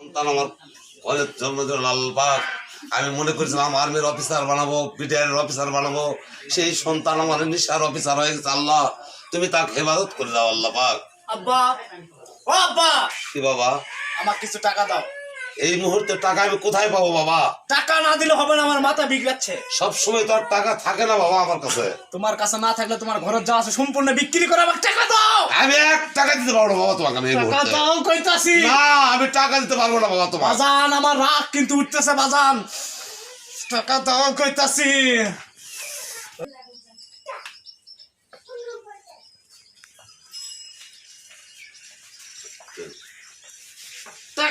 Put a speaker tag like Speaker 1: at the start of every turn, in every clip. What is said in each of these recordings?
Speaker 1: সন্তান আমার কলেজ জন্ম লালবাগ আমি মনে করেছিলাম আর্মির অফিসার বানাবো বিটিআর অফিসার বানাবো। সেই সন্তান আমার নিশার অফিসার হয়ে গেছে আল্লাহ তুমি তাকে হেফাজত করে দাও আল্লাহ পাক।
Speaker 2: আব্বা ও আব্বা!
Speaker 1: কি বাবা?
Speaker 2: আমার কিছু টাকা দাও।
Speaker 1: এই মুহূর্তে টাকা আমি কোথায় পাবো বাবা?
Speaker 2: টাকা না দিলে হবে না আমার মাথা বিগড়াচ্ছে।
Speaker 1: সব সময় তো আর টাকা থাকে না বাবা আমার কাছে।
Speaker 2: তোমার কাছে না থাকলে তোমার ঘরের যা আছে সম্পূর্ণ বিক্রি করে আমাকে টাকা দাও।
Speaker 1: আমি এক টাকা দিতে পারব না বাবা তোমাকে আমি এই
Speaker 2: টাকা
Speaker 1: মুহূর্তে।
Speaker 2: দাও কইতাছি।
Speaker 1: না আমি টাকা দিতে পারব না বাবা তোমার
Speaker 2: বাজান আমার রাগ কিন্তু উঠতেছে বাজান। টাকা দাও কইতাছি।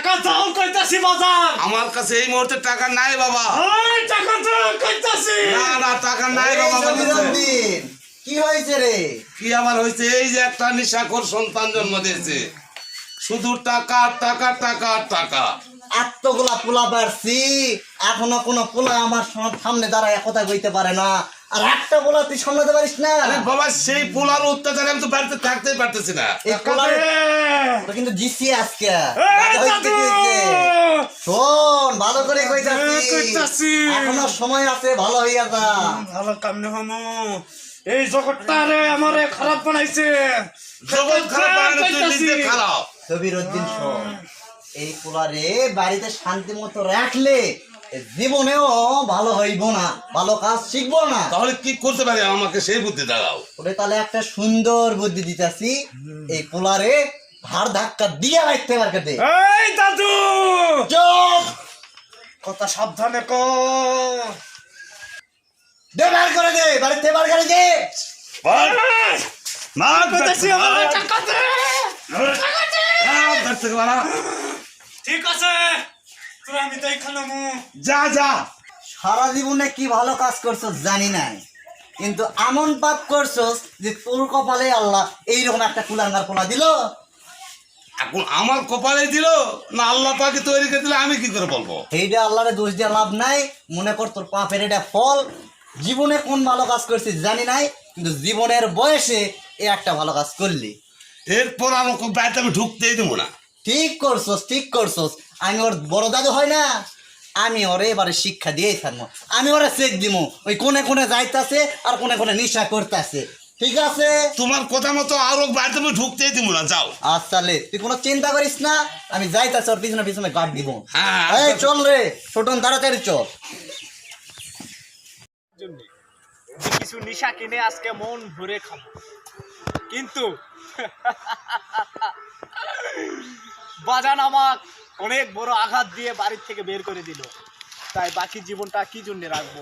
Speaker 2: টাকা দাও কইতাছি বাজান
Speaker 1: আমার কাছে এই মুহূর্তে টাকা নাই বাবা।
Speaker 2: ওই টাকা দাও কইতাছি।
Speaker 1: না না টাকা নাই বাবা
Speaker 3: কি হয়েছে রে?
Speaker 1: কি আমার হয়েছে? এই যে একটা নিশাখোর সন্তান জন্ম দিয়েছে। শুধু টাকা টাকা টাকা টাকা।
Speaker 3: এতগুলা পোলা পারছি এখনও কোনো পোলা আমার সম- সামনে দাঁড়ায় কথা কইতে পারে না। আর একটা পোলা তুই সামলাতে পারিস না।
Speaker 1: আরে বাবা সেই পোলার অত্যাচারে আমি তো বাড়িতে থাকতেই পারতেছি না।
Speaker 3: কিন্তু জিসি আজকে। শোন ভালো করে। এখনও সময় আছে ভালো হইয়া যা।
Speaker 2: ভালো কামনে হমু এই জগৎটা রে আমারে খারাপ বানাইছে।
Speaker 1: জগৎ খারাপ খারাপ।
Speaker 3: শোন এই পোলারে বাড়িতে শান্তি মতো রাখলে জীবনেও ভালো হইব না ভালো কাজ শিখব না।
Speaker 1: তাহলে কি করতে পারি? আমাকে সেই বুদ্ধি দাঁড়াও।
Speaker 3: ওরে তাহলে একটা সুন্দর বুদ্ধি দিতেছি এই পোলারে ঘাড় ধাক্কা দিয়ে রাখতে পারকে দে।
Speaker 2: এই দাদু!
Speaker 3: চুপ!
Speaker 2: কথা সাবধানে ক
Speaker 3: দে বার করে দে বাড়িতে বার করে দে।
Speaker 1: বল। না,
Speaker 2: কইতাছি
Speaker 1: না,
Speaker 2: টাকা দে
Speaker 1: না,
Speaker 2: ঠিক আছে। তোরা আমি
Speaker 1: যা যা।
Speaker 3: সারা জীবনে কি ভালো কাজ করছস জানি নাই। কিন্তু এমন পাপ করছস যে তোর কপালে আল্লাহ এইরকম একটা কুলাঙ্গার পোলা দিল।
Speaker 1: এখন আমার কপালে দিল না আল্লাহ পাকে তৈরি করে দিলে আমি কি করে বলব?
Speaker 3: এইটা আল্লাহরে দোষ দিয়ে লাভ নাই। মনে কর তোর পাপের এটা ফল। জীবনে কোন ভালো কাজ করছিস জানি নাই কিন্তু জীবনের বয়সে এ একটা ভালো কাজ করলি।
Speaker 1: এরপর আর ওকে বাড়িতে আমি ঢুকতেই দেবো না।
Speaker 3: ঠিক করছস ঠিক করছস। আমি ওর বড় দাদু হয় না আমি ওরে এবারে শিক্ষা দিয়েই থাকব। আমি ওরে চেক দিমু ওই কোনে কোনে যাইতাছে আর কোনে কোনে নিশা করতেছে। ঠিক আছে?
Speaker 1: তোমার কথা মতো আর বাড়িতে আমি ঢুকতেই দেবো না যাও।
Speaker 3: আচ্ছা লে তুই কোনো চিন্তা করিস না আমি যাইতাছি ওর পিছনে পিছনে গার্ড দিব
Speaker 1: হ্যাঁ
Speaker 3: এই চল রে ছোটন তাড়াতাড়ি চল।
Speaker 2: কিছু নিশা কিনে আজকে মন ভরে খাব। কিন্তু বাজান আমাক অনেক বড় আঘাত দিয়ে বাড়ির থেকে বের করে দিল। তাই বাকি জীবনটা কি জন্য রাখব?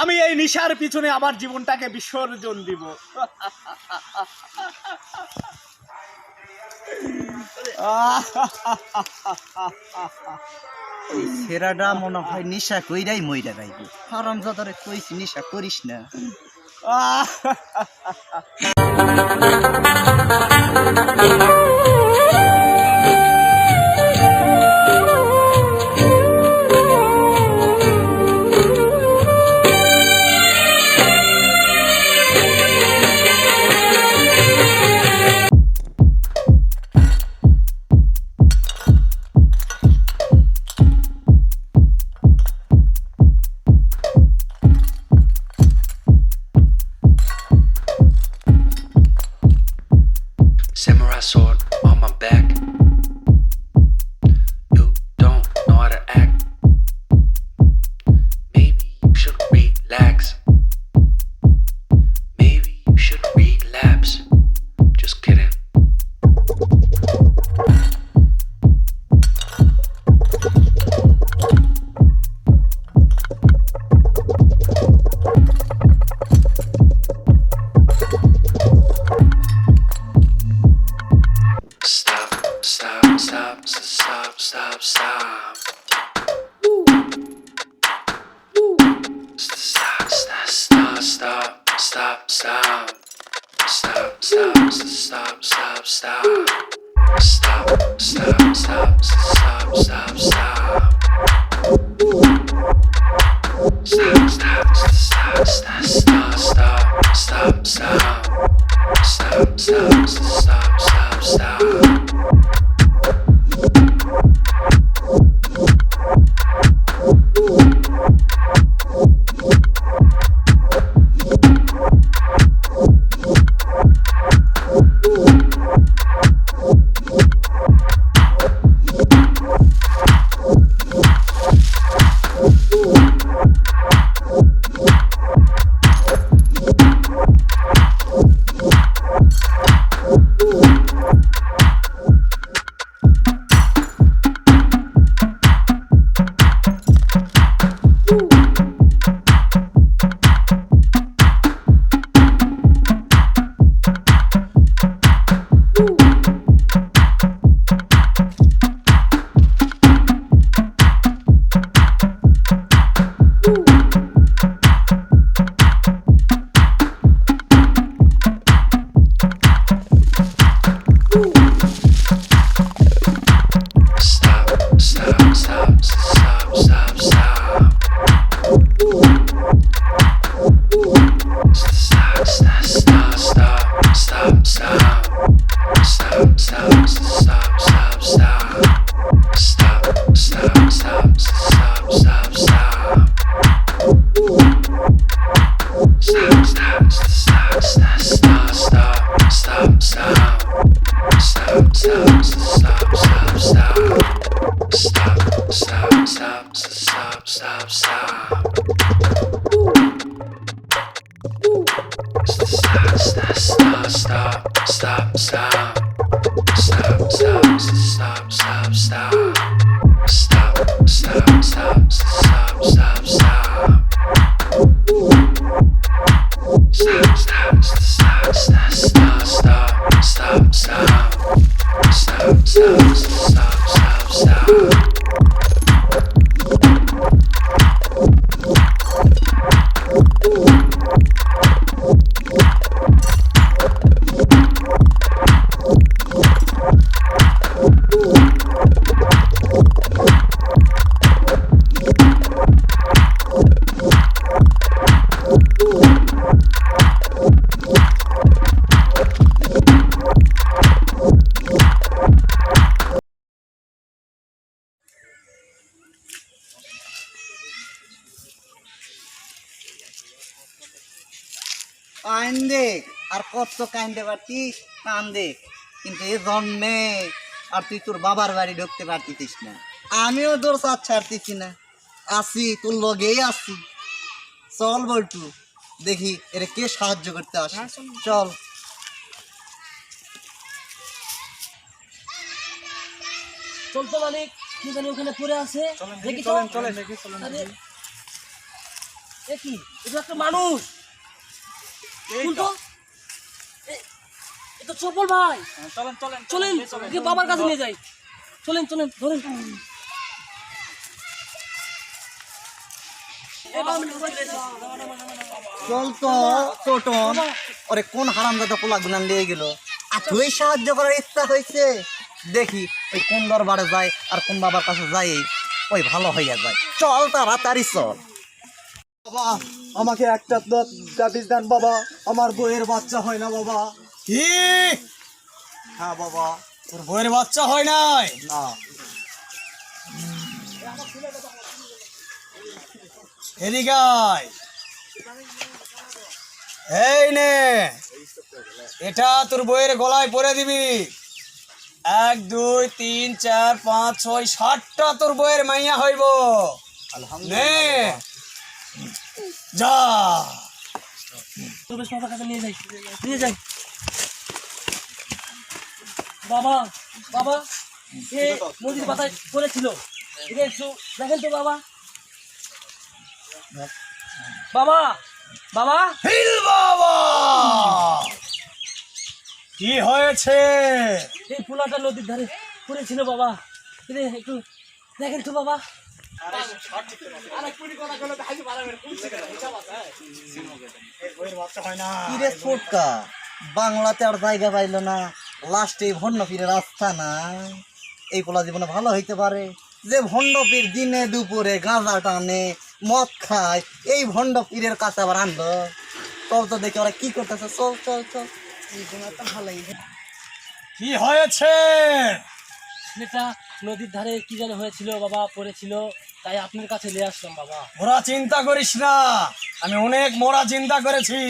Speaker 2: আমি এই নিশার পিছনে আমার জীবনটাকে বিসর্জন দিব।
Speaker 3: ছেড়াটা মনে হয় নিশা কইরাই মইরা গাইবি হারাম জাদারে কইছি নিশা করিস না। কান দেখ আর কত কান্দে পারতিস কান দেখ। কিন্তু এ জন্মে আর তুই তোর বাবার বাড়ি ঢুকতে পারতিস না। আমিও তোর সাথ ছাড়তেছি না। আসি তোর লগেই আসি। চল বল্টু দেখি এর কে সাহায্য করতে আসে। চল।
Speaker 4: চলতো মালিক কি জানি ওখানে পড়ে আছে। দেখি তো। আরে, এ কি? এটা একটা মানুষ। তো। চপল ভাই।
Speaker 2: চলেন চলেন
Speaker 4: চলেন বাবার কাছে নিয়ে যাই। চলেন চলেন ধরেন।
Speaker 3: চল তো ছোটন ওরে কোন হারামদাদা পোলা গুলান নিয়ে গেল? আর তুই সাহায্য করার ইচ্ছা হয়েছে দেখি ওই কোন দরবারে যায় আর কোন বাবার কাছে যায় ওই ভালো হইয়া যায়। চল তাড়াতাড়ি চল।
Speaker 2: বাবা। আমাকে একটা দাবিস দেন বাবা। আমার বইয়ের বাচ্চা হয় না বাবা।
Speaker 5: কি?
Speaker 2: হ্যাঁ বাবা।
Speaker 5: তোর বইয়ের বাচ্চা হয় নাই?
Speaker 2: না।
Speaker 5: এই নে। এটা তোর বইয়ের গলায় পরে দিবি। এক দুই তিন চার পাঁচ ছয় ষাটটা তোর বইয়ের মাইয়া হইব। নে। যা।
Speaker 4: তোর বাবার কাছে নিয়ে যাই। নিয়ে যাই। বাবা বাবা এ নদীর পাতায় পড়েছিল। এটা একটু দেখেন তো বাবা। বাবা বাবা।
Speaker 5: হিল বাবা। কি হয়েছে?
Speaker 4: এই পোলাটা নদীর ধারে পড়েছিল বাবা। এটা একটু দেখেন তো বাবা।
Speaker 3: বাংলাতে আর জায়গা পাইল না লাস্টে এই ভণ্ড পীরের রাস্তা না। এই পোলা জীবনে ভালো হইতে পারে। যে ভণ্ড পীর দিনে দুপুরে গাঁজা টানে মদ খায় এই ভণ্ড পীরের কাছে আবার আনলো। চল তো দেখে ওরা কি করতেছে। চল চল চল। জীবনে তো ভালোই।
Speaker 5: কি হয়েছে?
Speaker 4: এটা নদীর ধারে কি যেন হয়েছিল বাবা পড়েছিল। তাই আপনার কাছে নিয়ে আসলাম, বাবা।
Speaker 5: ওরা চিন্তা করিস না, আমি অনেক মোরা চিন্তা করেছি।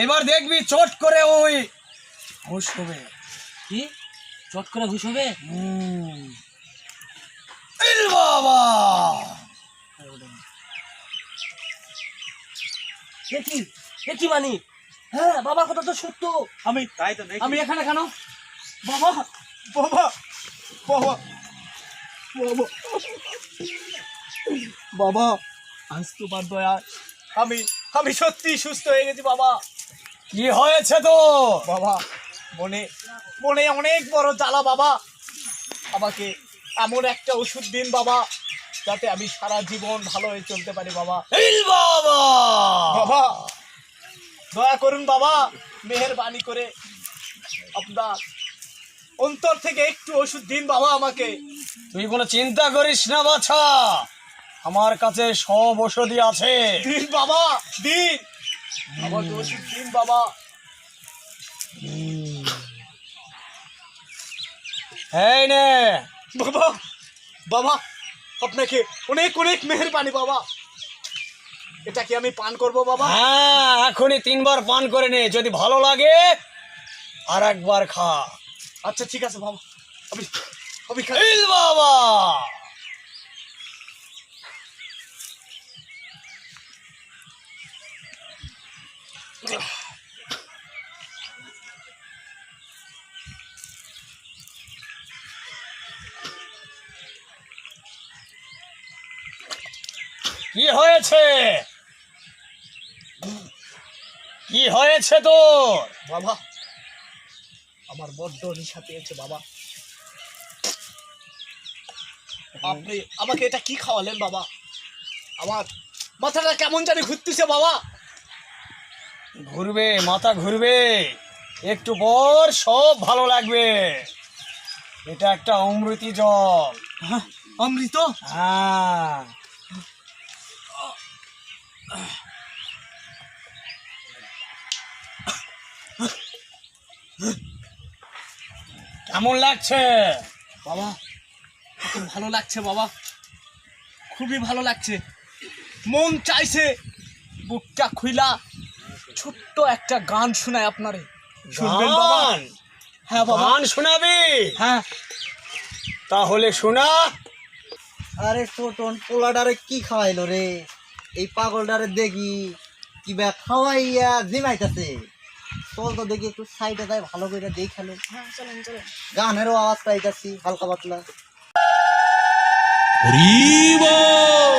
Speaker 5: এইবার দেখবি চট করে ওই হুশ হবে।
Speaker 4: কি? চট করে ঘুষ হবে?
Speaker 5: বাবা!
Speaker 4: দেখি দেখি মানি? হ্যাঁ বাবার কথা তো সত্য।
Speaker 2: আমি তাই তো
Speaker 4: আমি এখানে কেন?
Speaker 2: বাবা! বাবা! বাবা! বাবা! বাবা! আজ তোমার দয়া আমি আমি সত্যি সুস্থ হয়ে গেছি বাবা।
Speaker 5: কি হয়েছে তো
Speaker 2: বাবা! মনে মনে অনেক বড় জ্বালা বাবা। আমাকে এমন একটা ওষুধ দিন বাবা যাতে আমি সারা জীবন ভালো হয়ে চলতে পারি বাবা।
Speaker 5: বাবা!
Speaker 2: বাবা দয়া করুন বাবা মেহেরবানি করে আপনার অন্তর থেকে একটু ওষুধ দিন বাবা আমাকে।
Speaker 5: তুই কোনো চিন্তা করিস না বাছা আমার কাছে সব ওষুধই আছে।
Speaker 2: দিন বাবা দিন। আমাকে ওষুধ দিন বাবা।
Speaker 5: এই নে।
Speaker 2: বাবা বাবা আপনাকে অনেক অনেক মেহেরবানি বাবা। এটা কি আমি পান করব বাবা?
Speaker 5: হ্যাঁ এখনই তিনবার পান করে নে যদি ভালো লাগে আর একবার খা।
Speaker 2: আচ্ছা ঠিক আছে বাবা। আমি আমি খাই।
Speaker 5: বাবা! হয়েছে? কি হয়েছে তোর?
Speaker 2: বাবা আমার বড্ড নিশা পেয়েছে বাবা। আপনি আমাকে এটা কি খাওয়ালেন বাবা? আমার মাথাটা কেমন জানি ঘুরতেছে বাবা।
Speaker 5: ঘুরবে মাথা ঘুরবে। একটু পর সব ভালো লাগবে। এটা একটা অমৃতি জল।
Speaker 2: অমৃত?
Speaker 5: হ্যাঁ। কেমন লাগছে?
Speaker 2: বাবা খুব ভালো লাগছে বাবা। খুবই ভালো লাগছে। মন চাইছে বুকটা খুইলা ছোট্ট একটা গান শোনায় আপনারে। শুনবেন বাবা? হ্যাঁ বাবা।
Speaker 5: গান শোনাবি?
Speaker 2: হ্যাঁ।
Speaker 5: তাহলে শোনা।
Speaker 3: আরে টোটন পোলাডারে কি খাওয়াইলো রে? এই পাগলডারে দেখি কি ব্যা খাওয়াইয়া জিমাইতাছে। চল তো দেখি একটু সাইডে যাই ভালো করে দেখাল গানেরও আওয়াজ পাইতাছি হালকা পাতলা।
Speaker 6: হরি বল।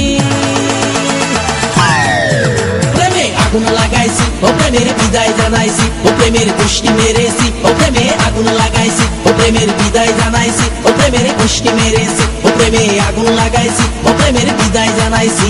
Speaker 6: প্রেমের বিদায় জানাইছি, ও প্রেমের পুষ্টি মেরেছি, ও প্রেমে আগুন লাগাইছি, ও প্রেমের বিদায় জানাইছি, ও প্রেমের পুষ্টি মেরেছি, ও প্রেমে আগুন লাগাইছি, ও প্রেমের বিদায় জানাইছি।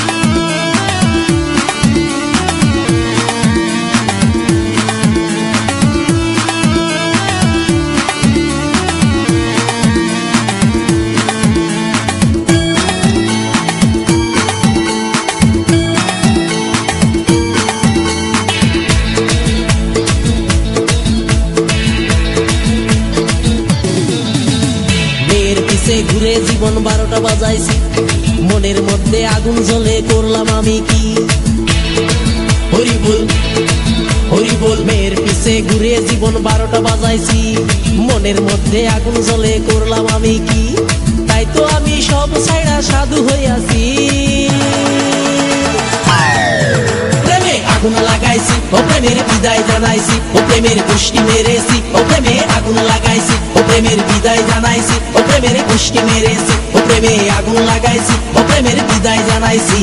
Speaker 6: মেয়ের ঘুরে জীবন বারোটা বাজাইছি। মনের মধ্যে আগুন জ্বলে করলাম আমি কি? মেয়ের পিছে ঘুরে জীবন বারোটা বাজাইছি। মনের মধ্যে আগুন জ্বলে করলাম আমি কি? তাই তো আমি সব ছাইড়া সাধু হইয়াছি। আগুন লাগাইছি, ও প্রেমের বিদায় জানাইছি, ও প্রেমের গোষ্ঠী মেরেছি, ও প্রেমে আগুন লাগাইছি, ও প্রেমের বিদায় জানাইছি, ও প্রেমের গোষ্ঠী মেরেছি, ও প্রেমে আগুন লাগাইছি, ও প্রেমের বিদায় জানাইছি।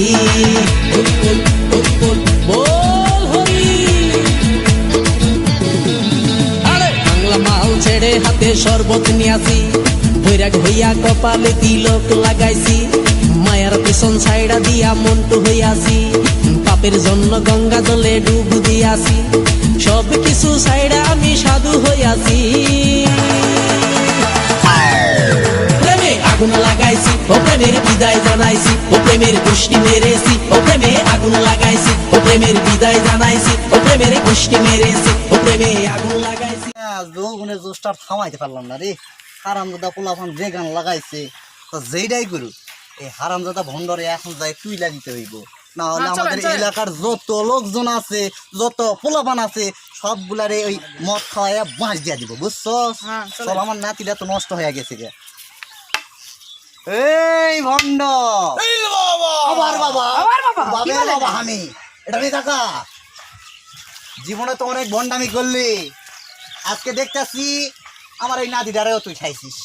Speaker 6: হাতে শরবত নিয়াছি বৈরাগ হইয়া কপালে তিলক লাগাইছি। পিছন ছাইড়া দিয়া মন্টু হইয়াছি পাপের জন্য গঙ্গা জলে ডুব দিয়াছি সব কিছু ছাইড়া আমি সাধু হইয়াছি আগুন লাগাইছি, ও প্রেমের বিদায় জানাইছি, ও প্রেমের গোষ্ঠী মেরেছি, ও প্রেমে আগুন লাগাইছি, ও প্রেমের বিদায় জানাইছি, ও প্রেমের মেরেছি, ও প্রেমে আগুন লাগাইছি।
Speaker 3: জোশটা থামাইতে পারলাম না রে। পোলাপান যে গান লাগাইছে, তো যেইটাই করুক। এই হারামজাদা ভণ্ডরে এখন যাই তুইলা দিতে হইব। না হলে
Speaker 2: হ্যাঁ,
Speaker 3: আমাদের এলাকার যত লোকজন আছে যত পোলাপান আছে সবগুলারে ওই মদ খাওয়াইয়া বাঁশ দিয়া দিব বুঝছ
Speaker 2: হ্যাঁ,
Speaker 3: সব আমার নাতিটা তো নষ্ট হয়ে গেছে গে। এই ভণ্ড! আবার বাবা! বাবা! আমি এটা নিয়ে থাকা জীবনে তো অনেক ভণ্ডামি করলি। আজকে দেখতেছি আমার এই নাতিটারেও তুই খাইছিস।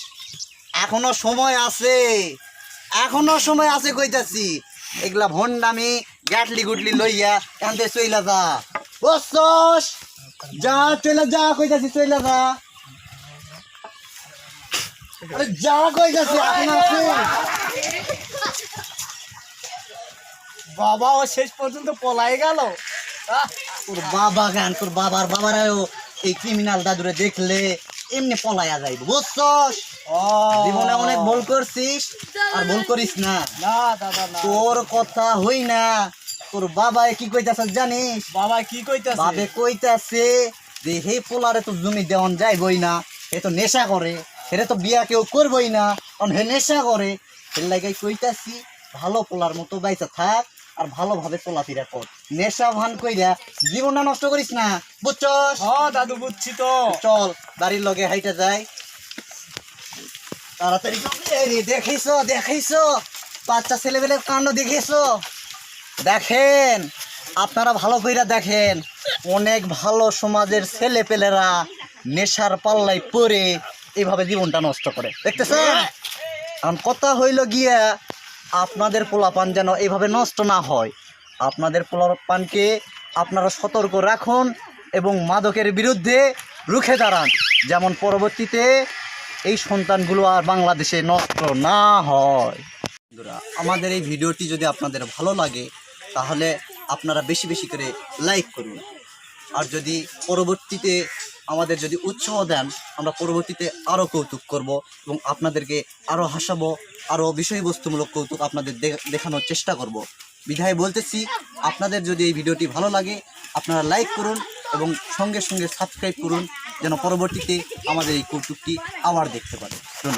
Speaker 3: এখনও সময় আছে। এখনও সময় আছে কইতাছি। এগুলা ভণ্ডামি গ্যাটলি গুটলি লইয়া এনতে চইলা যা। বসছস যা, চইলা যা কইতাছি, চইলা যা। যা কইতাছি, এখন আছে
Speaker 2: বাবা, ও শেষ পর্যন্ত পলাই গেল।
Speaker 3: তোর বাবা গান তোর বাবার বাবারাও এই ক্রিমিনাল দাদুরে দেখলে এমনি পলাইয়া যাইব। বুঝছস? জীবনে অনেক ভুল করছিস আর ভুল করিস না।
Speaker 2: না দাদা না
Speaker 3: তোর কথা হই না। তোর বাবা কি কইতাছে জানিস?
Speaker 2: বাবা কি কইতাছে?
Speaker 3: বাবে কইতাছে যে হে পোলারে তো জমি দেওয়ান যাইবই না। এ তো নেশা করে। সেটা তো বিয়া কেউ করবই না। কারণ হে নেশা করে। লাগে কইতাছি ভালো পোলার মতো বাইসা থাক আর ভালোভাবে চলাফেরা কর। নেশা ভান কইরা জীবনটা নষ্ট করিস না। বুঝছস?
Speaker 2: হ দাদু বুঝছি তো।
Speaker 3: চল বাড়ির লগে হাইটা যাই। তাড়াতাড়ি দেখিস বাচ্চা দেখেন, আপনারা ভালো কইরা দেখেন, অনেক ভালো সমাজের ছেলে পেলেরা নেশার এইভাবে জীবনটা নষ্ট করে। দেখতেছেন? কারণ কথা হইল গিয়া, আপনাদের পোলাপান যেন এইভাবে নষ্ট না হয়। আপনাদের পোলাপানকে আপনারা সতর্ক রাখুন এবং মাদকের বিরুদ্ধে রুখে দাঁড়ান। যেমন পরবর্তীতে এই সন্তানগুলো আর বাংলাদেশে নষ্ট না হয়। বন্ধুরা, আমাদের এই ভিডিওটি যদি আপনাদের ভালো লাগে, তাহলে আপনারা বেশি বেশি করে লাইক করুন। আর যদি পরবর্তীতে আমাদের যদি উৎসাহ দেন, আমরা পরবর্তীতে আরও কৌতুক করব এবং আপনাদেরকে আরও হাসাবো আরও বিষয়বস্তুমূলক কৌতুক আপনাদের দেখানোর চেষ্টা করব। বিধায় বলতেছি, আপনাদের যদি এই ভিডিওটি ভালো লাগে আপনারা লাইক করুন এবং সঙ্গে সঙ্গে সাবস্ক্রাইব করুন, যেন পরবর্তীতে আমাদের এই কৌতুকটি আবার দেখতে পারে ধন্যবাদ।